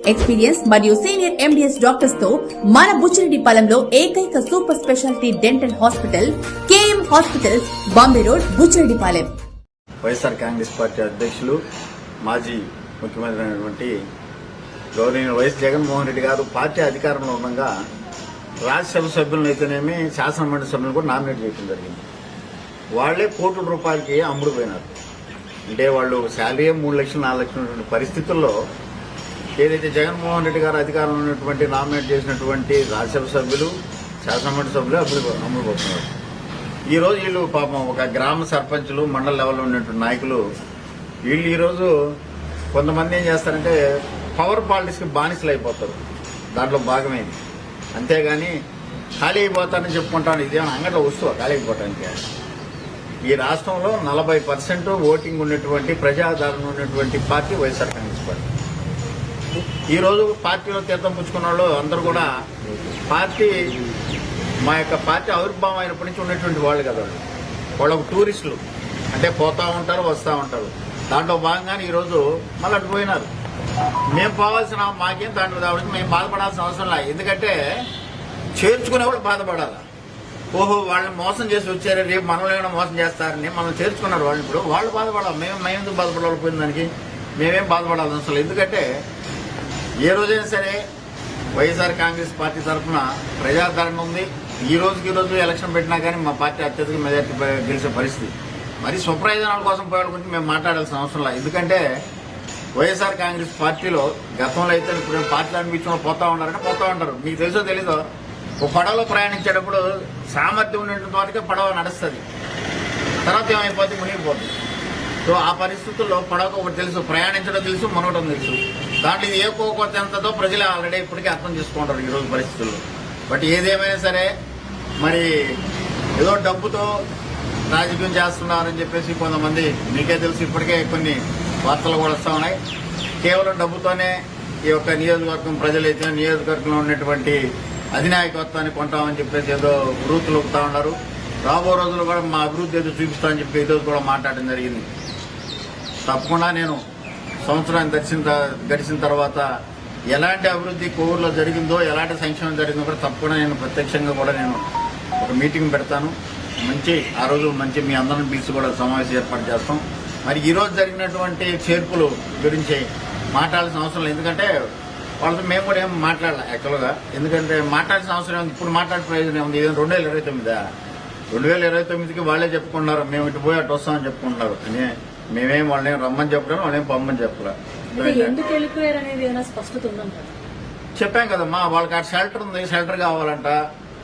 Experience మరియు senior MDS డాక్టర్స్తో మన బుచ్చిరెడ్డిపాలెంలో ఏకైక super speciality dental hospital KM hospitals Bombay road Buchireddypalem YSR Congress party అధ్యక్షులు మాజీ ముఖ్యమంత్రి అయినటువంటి గౌరవనీయ వైఎస్ జగన్మోహన్ రెడ్డి గారు పార్టీ అధికారంలో ఉండగా రాజ్యసభ సభ్యులను అయితేనేమి శాసనమండలి సభ్యులను కూడా నామినేట్ చేయడం జరిగింది. వాళ్ళే కోట్ల రూపాయలకి అమ్ముడుపోయినారు. అంటే వాళ్ళు శాలరీ మూడు లక్షలు నాలుగు లక్షలు పరిస్థితుల్లో ఏదైతే జగన్మోహన్ రెడ్డి గారు అధికారంలో ఉన్నటువంటి నామినేట్ చేసినటువంటి రాజ్యసభ సభ్యులు శాసనమండలి సభ్యులు అప్పుడు అమలు పోతున్నారు ఈరోజు వీళ్ళు పాపం ఒక గ్రామ సర్పంచులు మండల లెవెల్లో ఉన్నటువంటి నాయకులు వీళ్ళు ఈరోజు కొంతమంది ఏం చేస్తారంటే పవర్ పాలిటిక్స్కి బానిసలు అయిపోతారు. దాంట్లో భాగమైంది. అంతేగాని ఖాళీ అయిపోతానని చెప్పుకుంటాను. ఇదేమన్నా అంగట్లో వస్తువు ఖాళీ అయిపోవటానికి. ఈ రాష్ట్రంలో నలభై పర్సెంట్ ఓటింగ్ ఉన్నటువంటి ప్రజాదరణ ఉన్నటువంటి పార్టీ వైఎస్ఆర్ కాంగ్రెస్ పార్టీ. ఈ రోజు పార్టీలో తీర్థం పుచ్చుకున్న వాళ్ళు అందరూ కూడా పార్టీ మా యొక్క పార్టీ ఆవిర్భావం అయినప్పటి నుంచి ఉన్నటువంటి వాళ్ళు కదా వాళ్ళు. ఒక టూరిస్టులు. అంటే పోతా ఉంటారు వస్తూ ఉంటారు. దాంట్లో భాగంగానే ఈరోజు మళ్ళీ అటు పోయినారు. మేము పోవాల్సిన మాకేం దాంట్లో కాబట్టి మేము బాధపడాల్సిన అవసరం లేదు. ఎందుకంటే చేర్చుకునే వాళ్ళు బాధపడాలి. ఓహో వాళ్ళని మోసం చేసి వచ్చారు రేపు మనల్ని ఏమైనా మోసం చేస్తారని మనం చేర్చుకున్నారు వాళ్ళు ఇప్పుడు. వాళ్ళు బాధపడాలి. మేము మేము ఎందుకు బాధపడాలి పోయిన దానికి? మేమేం బాధపడాల్సిన అవసరం ఎందుకంటే ఏ రోజైనా సరే వైఎస్ఆర్ కాంగ్రెస్ పార్టీ తరఫున ప్రజాదరణ ఉంది. ఈ రోజుకి ఈ రోజు ఎలక్షన్ పెట్టినా కానీ మా పార్టీ అత్యధిక మెజార్టీ గెలిచే పరిస్థితి. మరి స్వప్రయోజనాల కోసం పోయే గురించి మేము మాట్లాడాల్సిన అవసరం లేదు. ఎందుకంటే వైఎస్ఆర్ కాంగ్రెస్ పార్టీలో గతంలో అయితే ఇప్పుడు పార్టీలు అనిపించిన పోతా ఉన్నారంటే పోతా ఉంటారు. మీకు తెలుసో తెలీదో ఒక పడవలో ప్రయాణించేటప్పుడు సామర్థ్యం ఉన్నటువంటి పడవ నడుస్తుంది. తర్వాత ఏమైపోతుంది మునిగిపోతుంది సో ఆ పరిస్థితుల్లో పడవకు ఒకటి తెలుసు ప్రయాణించడం తెలుసు మునగడం తెలుసు. దాంట్లో ఇది ఏ కోకొత్త ఎంతదో ప్రజలు ఆల్రెడీ ఇప్పటికే అర్థం చేసుకుంటారు ఈ రోజు పరిస్థితుల్లో. బట్ ఏదేమైనా సరే మరి ఏదో డబ్బుతో రాజకీయం చేస్తున్నారని చెప్పేసి కొంతమంది మీకే తెలుసు ఇప్పటికే కొన్ని వార్తలు కూడా వస్తూ ఉన్నాయి. కేవలం డబ్బుతోనే ఈ యొక్క నియోజకవర్గం ప్రజలైతే నియోజకవర్గంలో ఉన్నటువంటి అధినాయకత్వాన్ని కొంటామని చెప్పేసి ఏదో వృత్తులు ఒప్పుతా ఉన్నారు. రాబో రోజుల్లో కూడా మా అభివృద్ధి ఏదో చూపిస్తామని చెప్పి ఈరోజు కూడా మాట్లాడడం జరిగింది. తప్పకుండా నేను సంవత్సరాన్ని దర్శిన గడిచిన తర్వాత ఎలాంటి అభివృద్ధి కోవూరులో జరిగిందో ఎలాంటి సంక్షేమం జరిగిందో కూడా తప్పకుండా నేను ప్రత్యక్షంగా కూడా నేను ఒక మీటింగ్ పెడతాను. మంచి ఆ రోజు మంచి మీ అందరం పిలిచి కూడా సమావేశం ఏర్పాటు చేస్తాం. మరి ఈరోజు జరిగినటువంటి చేర్పులు గురించి మాట్లాడాల్సిన అవసరం లేదు. ఎందుకంటే వాళ్ళతో మేము కూడా ఏం మాట్లాడాలి యాక్చువల్గా. ఎందుకంటే మాట్లాడాల్సిన అవసరం ఏముంది? ఇప్పుడు మాట్లాడే ప్రయోజనం ఉంది ఏదైనా రెండు వేల ఇరవై తొమ్మిదా? రెండు వేల ఇరవై తొమ్మిదికి వాళ్ళే చెప్పుకున్నారు మేము ఇటు పోయి అటు వస్తామని చెప్పుకుంటున్నారు. అని మేమేం వాళ్ళని రమ్మని చెప్పడం వాళ్ళేం పంపని చెప్పరా అంటే ఎందుకు వెళ్ళిపోయారు అనేది ఏమైనా స్పష్టత ఉందంటారు చెప్పాం కదమ్మా వాళ్ళకి ఆ షెల్టర్ ఉంది షెల్టర్ కావాలంట.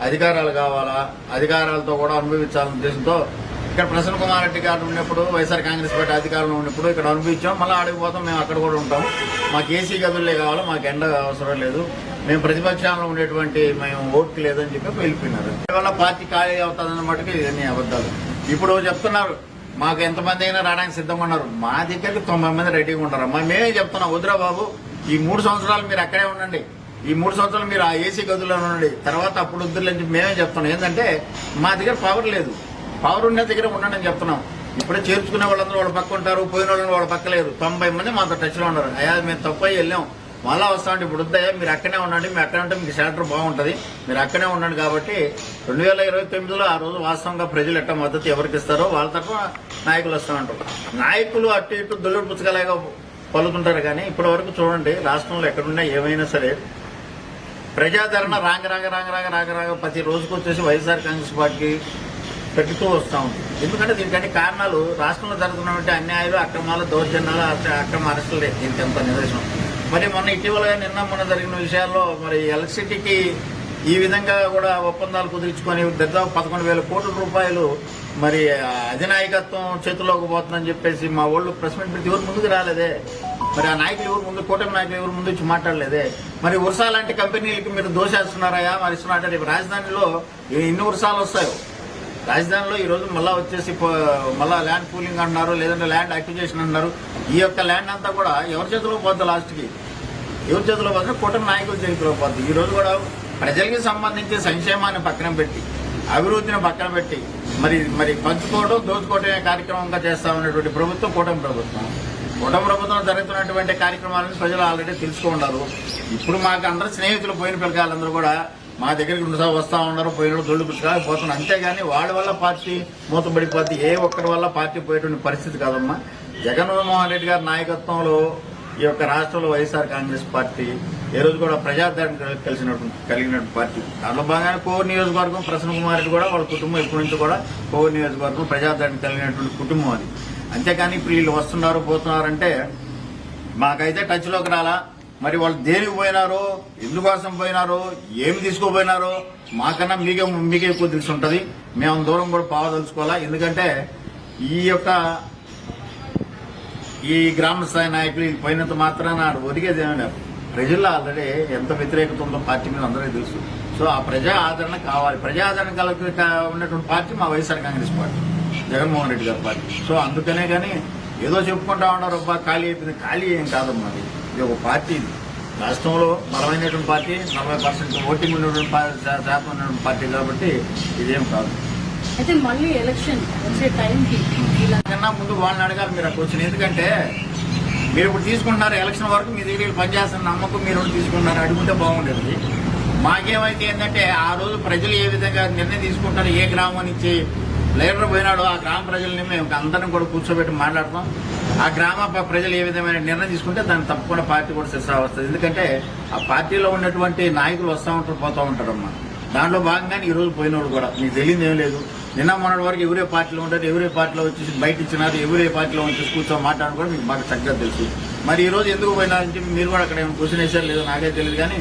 అధికారాలు కావాలా? అధికారాలతో కూడా అనుభవించాలనే ఉద్దేశంతో ఇక్కడ ప్రసన్న కుమార్ రెడ్డి గారు ఉన్నప్పుడు వైఎస్ఆర్ కాంగ్రెస్ పార్టీ అధికారంలో ఉన్నప్పుడు ఇక్కడ అనుభవించాం. మళ్ళీ ఆడిపోతాం మేము అక్కడ కూడా ఉంటాం. మాకు ఏసీ గదులే కావాలి మాకు ఎండ అవసరం లేదు. మేము ప్రతిపక్షంలో ఉండేటువంటి మేము ఓటుకి లేదని చెప్పి వెళ్ళిపోయినారు. వల్ల పార్టీ ఖాళీ అవుతుందన్న మటుకు ఇవన్నీ అబద్ధాలు. ఇప్పుడు చెప్తున్నారు మాకు ఎంతమంది అయినా రావడానికి సిద్ధంగా ఉన్నారు. మా దగ్గరికి తొంభై మంది రెడీగా ఉంటారు. మరి మేమే చెప్తున్నాం వద్దురా బాబు ఈ మూడు సంవత్సరాలు మీరు అక్కడే ఉండండి. ఈ మూడు సంవత్సరాలు మీరు ఆ ఏసీ గదుల్లో ఉండండి. తర్వాత అప్పుడు వద్దులని చెప్పి మేమే చెప్తున్నాం. ఏంటంటే మా దగ్గర పవర్ లేదు. పవర్ ఉన్న దగ్గర ఉండండి అని చెప్తున్నాం. ఇప్పుడే చేర్చుకునే వాళ్ళందరూ వాళ్ళ పక్క ఉంటారు పోయిన వాళ్ళు వాళ్ళ పక్క లేరు. తొంభై మంది మాతో టచ్లో ఉన్నారు. అయ్యా మేము తప్పై వెళ్ళాం. మళ్ళా వస్తామంటే ఇప్పుడు వద్దయ్యా మీరు అక్కడే ఉండండి మీరు అక్కడ ఉంటే మీకు షెల్టర్ బాగుంటుంది. మీరు అక్కడే ఉండండి కాబట్టి రెండు వేల ఇరవై తొమ్మిదిలో ఆ రోజు వాస్తవంగా ప్రజలు ఎట్ట మద్దతు ఎవరికి ఇస్తారో వాళ్ళ తరఫున నాయకులు వస్తామంటారు నాయకులు అటు ఇటు దొల్లుడు పుచ్చకలాగా పలుకుంటారు కానీ ఇప్పటి వరకు చూడండి రాష్ట్రంలో ఎక్కడున్నా ఏమైనా సరే ప్రజాదరణ రాంగ రాంగ రాంగ రాంగ రాంగ రాంగ ప్రతి రోజుకు వచ్చేసి వైఎస్ఆర్ కాంగ్రెస్ పార్టీ పెట్టుతూ వస్తూ ఉంది. ఎందుకంటే దీనికంటే కారణాలు రాష్ట్రంలో జరుగుతున్నటువంటి అన్యాయాలు అక్రమాలు దౌర్జన్యాలు అక్రమ అరెస్టులే దీనికి ఎంత నిదర్శనం మరి మొన్న ఇటీవల నిన్న మొన్న జరిగిన విషయాల్లో మరి ఎలక్ట్రిసిటీకి ఈ విధంగా కూడా ఒప్పందాలు కుదుర్చుకొని దాదాపు పదకొండు వేల కోట్ల రూపాయలు మరి అధినాయకత్వం చేతిలోకి పోతుందని చెప్పేసి మా వాళ్ళు ప్రెస్ మీట్ పెట్టి ఎవరు ముందుకు రాలేదే? మరి ఆ నాయకులు ఎవరు ముందు కూటమి నాయకులు ఎవరు ముందు వచ్చి మాట్లాడలేదే? మరి ఉర్సా లాంటి కంపెనీలకి మీరు దోషేస్తున్నారా? మరి ఇస్తున్నారంటే రేపు రాజధానిలో ఎన్ని వర్షాలు వస్తాయో? రాజధానిలో ఈ రోజు మళ్ళా వచ్చేసి మళ్ళీ మళ్ళా ల్యాండ్ పూలింగ్ అంటున్నారు లేదంటే ల్యాండ్ యాక్టివేషన్ అన్నారు ఈ యొక్క ల్యాండ్ అంతా కూడా ఎవరి చేతిలో పోద్ది లాస్ట్కి ఎవరి చేతిలో పోతే కూటమి నాయకుల చేతిలో పోద్ది. ఈ రోజు కూడా ప్రజలకి సంబంధించి సంక్షేమాన్ని పక్కన పెట్టి అభివృద్ధిని పక్కన పెట్టి మరి మరి పంచుకోవడం దోచుకోవడమే కార్యక్రమంగా చేస్తా ఉన్నటువంటి ప్రభుత్వం కూటమి ప్రభుత్వం. కూటమి ప్రభుత్వం జరుగుతున్నటువంటి కార్యక్రమాలను ప్రజలు ఆల్రెడీ తెలుసుకుంటారు ఇప్పుడు మాకు అందరు స్నేహితులు పోయిన పిల్లకాయలందరూ కూడా మా దగ్గరికి రెండు వస్తా ఉన్నారు పోయిన దొడ్డు పుస్తకాలు పోతున్నారు. అంతేగాని వాళ్ళ వల్ల పార్టీ మూతపడిపోద్ది ఏ ఒక్కరి వల్ల పార్టీ పోయేటువంటి పరిస్థితి కాదమ్మా. జగన్మోహన్ రెడ్డి గారి నాయకత్వంలో ఈ యొక్క రాష్ట్రంలో వైఎస్ఆర్ కాంగ్రెస్ పార్టీ ఏ రోజు కూడా ప్రజాధారణ కలిసినటువంటి కలిగినటువంటి పార్టీ. దానిలో భాగంగా కోవూరు నియోజకవర్గం ప్రసన్న కుమార్ రెడ్డి కూడా వాళ్ళ కుటుంబం ఇప్పటి నుంచి కూడా కోవూరు నియోజకవర్గం ప్రజాధారణ కలిగినటువంటి కుటుంబం అది. అంతేకాని ఇప్పుడు వీళ్ళు వస్తున్నారు పోతున్నారంటే మాకైతే టచ్లోకి రాలా. మరి వాళ్ళు దేనికి పోయినారో ఎందుకోసం పోయినారో ఏమి తీసుకోపోయినారో మాకన్నా మీకే మీకే ఎక్కువ తెలిసి ఉంటుంది. మేము దూరం కూడా పావదలుచుకోవాలా ఎందుకంటే ఈ యొక్క ఈ గ్రామ స్థాయి నాయకులు పోయినంత మాత్రాన ఆడ ఒరిగేది ప్రజల్లో ఆల్రెడీ ఎంత వ్యతిరేకత ఉందో పార్టీ మీద అందరికీ తెలుసు. సో ఆ ప్రజా ఆదరణ కావాలి. ప్రజా ఆదరణ కలిగి ఉన్నటువంటి పార్టీ మా వైఎస్ఆర్ కాంగ్రెస్ పార్టీ జగన్మోహన్ రెడ్డి గారి పార్టీ. సో అందుకనే కానీ ఏదో చెప్పుకుంటా ఉన్నారు అబ్బా ఖాళీ అయిపోయింది. ఖాళీ ఏం కాదమ్మా ఇది ఒక పార్టీ ఇది. రాష్ట్రంలో బలమైనటువంటి పార్టీ నలభై పర్సెంట్ ఓటింగ్ ఉన్నటువంటి శాతం ఉన్నటువంటి పార్టీ కాబట్టి ఇదేం కాదు. అయితే మళ్ళీ ఎలక్షన్ వచ్చే టైంకి ఇలా కన్నా ముందు వాళ్ళని అడగాలి మీరు అక్కడ వచ్చిన ఎందుకంటే మీరు ఇప్పుడు తీసుకుంటున్నారు ఎలక్షన్ వరకు మీ దగ్గర పనిచేస్తున్న నమ్మకం మీరు తీసుకుంటున్నారు అడుగుంటే బాగుండేది. మాకేమైతే ఏంటంటే ఆ రోజు ప్రజలు ఏ విధంగా నిర్ణయం తీసుకుంటారు ఏ గ్రామం నుంచి లీడర్ పోయినాడు ఆ గ్రామ ప్రజల్ని మేము అందరం కూడా కూర్చోబెట్టి మాట్లాడతాం. ఆ గ్రామ ప్రజలు ఏ విధమైన నిర్ణయం తీసుకుంటే దాన్ని తప్పకుండా పార్టీ కూడా శిస్సా వస్తుంది. ఎందుకంటే ఆ పార్టీలో ఉన్నటువంటి నాయకులు వస్తూ ఉంటారు పోతూ ఉంటారమ్మా. దాంట్లో భాగంగానే ఈ రోజు పోయినోడు కూడా. మీకు తెలియదు ఏం లేదు. నిన్న మొన్నటి వరకు ఎవరే పార్టీలో ఉంటారు ఎవరే పార్టీలో వచ్చేసి బయట ఇచ్చినారు ఎవరే పార్టీలో వచ్చేసి కూర్చో మాట్లాడడం కూడా మీకు బాగా చక్కగా తెలుసు. మరి ఈరోజు ఎందుకు పోయినారని మీరు కూడా అక్కడ ఏమైనా క్వశ్చన్ వేసారు లేదో నాకే తెలియదు కానీ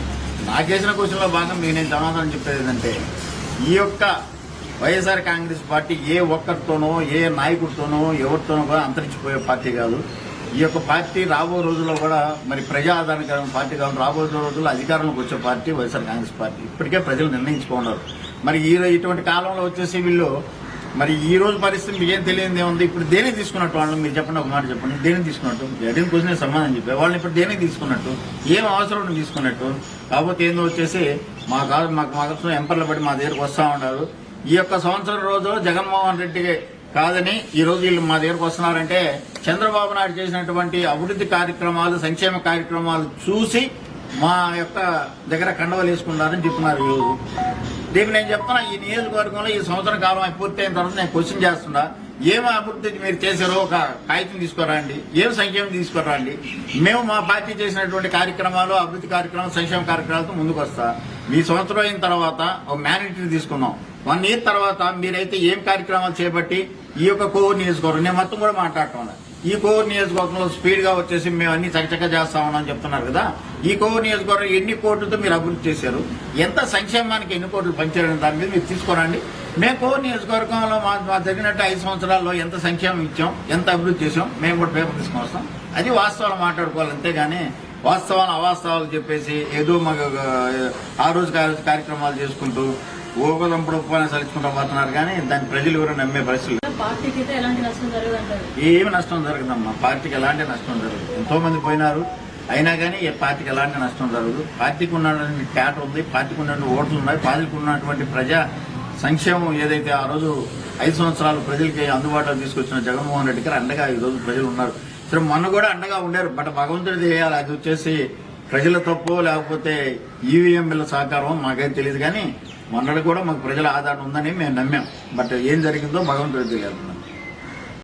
నాకు వేసిన క్వశ్చన్లో భాగం మీకు నేను సమాధానం చెప్పేది ఏంటంటే ఈ యొక్క వైఎస్ఆర్ కాంగ్రెస్ పార్టీ ఏ ఒక్కరితోనో ఏ నాయకుడితోనో ఎవరితోనో కూడా అంతరించిపోయే పార్టీ కాదు. ఈ యొక్క పార్టీ రాబో రోజుల్లో కూడా మరి ప్రజా పార్టీ కావాలి రాబోయే రోజుల్లో అధికారంలోకి వచ్చే పార్టీ వైఎస్ఆర్ కాంగ్రెస్ పార్టీ. ఇప్పటికే ప్రజలు నిర్ణయించుకున్నారు మరి ఈ ఇటువంటి కాలంలో వచ్చేసి వీళ్ళు మరి ఈ రోజు పరిస్థితి మీకు ఏం తెలియదు ఏముంది ఇప్పుడు దేని తీసుకున్నట్టు వాళ్ళు మీరు చెప్పండి ఒక మాట చెప్పండి. దేని తీసుకున్నట్టు? అడిగిన క్వశ్చన్ సమాధానం చెప్పే. వాళ్ళని ఇప్పుడు దేని తీసుకున్నట్టు? ఏం అవసరం తీసుకున్నట్టు? కాకపోతే ఏందో వచ్చేసి మా కాదు మాకు మాకు ఎంపర్లు పడి మా దగ్గరకు వస్తూ ఉన్నారు. ఈ యొక్క సంవత్సరం రోజు జగన్మోహన్ రెడ్డికి కాదని ఈ రోజు వీళ్ళు మా దగ్గరకు వస్తున్నారంటే చంద్రబాబు నాయుడు చేసినటువంటి అభివృద్ధి కార్యక్రమాలు సంక్షేమ కార్యక్రమాలు చూసి మా యొక్క దగ్గర కండవలు వేసుకున్నారని చెప్తున్నారు ఈరోజు రేపు నేను చెప్తున్నా ఈ నియోజకవర్గంలో ఈ సంవత్సరం కాలం పూర్తయిన తర్వాత నేను క్వశ్చన్ చేస్తున్నా ఏం అభివృద్ధి మీరు చేశారో ఒక కాగితం తీసుకురండి ఏం సంక్షేమం తీసుకురండి మేము మా పార్టీ చేసినటువంటి కార్యక్రమాలు అభివృద్ధి కార్యక్రమాలు సంక్షేమ కార్యక్రమాలతో ముందుకు వస్తా. మీ సంవత్సరం అయిన తర్వాత ఒక మ్యానిటరీ తీసుకున్నాం వన్ ఇయర్ తర్వాత మీరైతే ఏం కార్యక్రమాలు చేపట్టి ఈ యొక్క కోవూరు నియోజకవర్గం నేను మొత్తం కూడా మాట్లాడుతున్నాను ఈ కోవూరు నియోజకవర్గంలో స్పీడ్గా వచ్చేసి మేము అన్ని చకచక చేస్తా ఉన్నామని చెప్తున్నారు కదా. ఈ కోవూరు నియోజకవర్గం ఎన్ని కోట్లతో మీరు అభివృద్ధి చేశారు? ఎంత సంక్షేమానికి ఎన్ని కోట్లు పనిచేయడం దాని మీద మీరు తీసుకోరండి. మేము కోవూరు నియోజకవర్గంలో మా మా జరిగినట్టు ఐదు సంవత్సరాల్లో ఎంత సంక్షేమం ఇచ్చాం ఎంత అభివృద్ధి చేసాం మేము కూడా పేపర్ తీసుకొని వస్తాం. అది వాస్తవాలు మాట్లాడుకోవాలి అంతేగాని వాస్తవాలు అవాస్తవాలు చెప్పేసి ఏదో మాకు ఆ రోజు ఆ రోజు కార్యక్రమాలు చేసుకుంటూ ఊగదంపుడు ఉపాయం సలుచుకుంటూ పోతున్నారు కానీ దాన్ని ప్రజలు ఎవరు నమ్మే పరిస్థితులు ఏమి నష్టం జరగదమ్మా. పార్టీకి ఎలాంటి నష్టం జరగదు. ఎంతో మంది పోయినారు. అయినా కానీ ఏ పార్టీకి ఎలాంటి నష్టం జరగదు. పార్టీకి ఉన్నటువంటి క్యాటర్ ఉంది. పార్టీకి ఉన్నటువంటి ఓట్లు ఉన్నాయి. పార్టీకి ఉన్నటువంటి ప్రజా సంక్షేమం ఏదైతే ఆ రోజు ఐదు సంవత్సరాలు ప్రజలకి అందుబాటులో తీసుకొచ్చిన జగన్మోహన్ రెడ్డి గారు అండగా ఈ రోజు ప్రజలు ఉన్నారు. సరే మొన్న కూడా అండగా ఉండారు. బట్ భగవంతుడిది చేయాలి అది వచ్చేసి ప్రజల తప్పు లేకపోతే ఈవీఎంల సహకారం మాకేం తెలియదు. కానీ మొన్నటి కూడా మాకు ప్రజల ఆధారం ఉందని మేము నమ్మాం. బట్ ఏం జరిగిందో భగవంతుడు తెలియదు.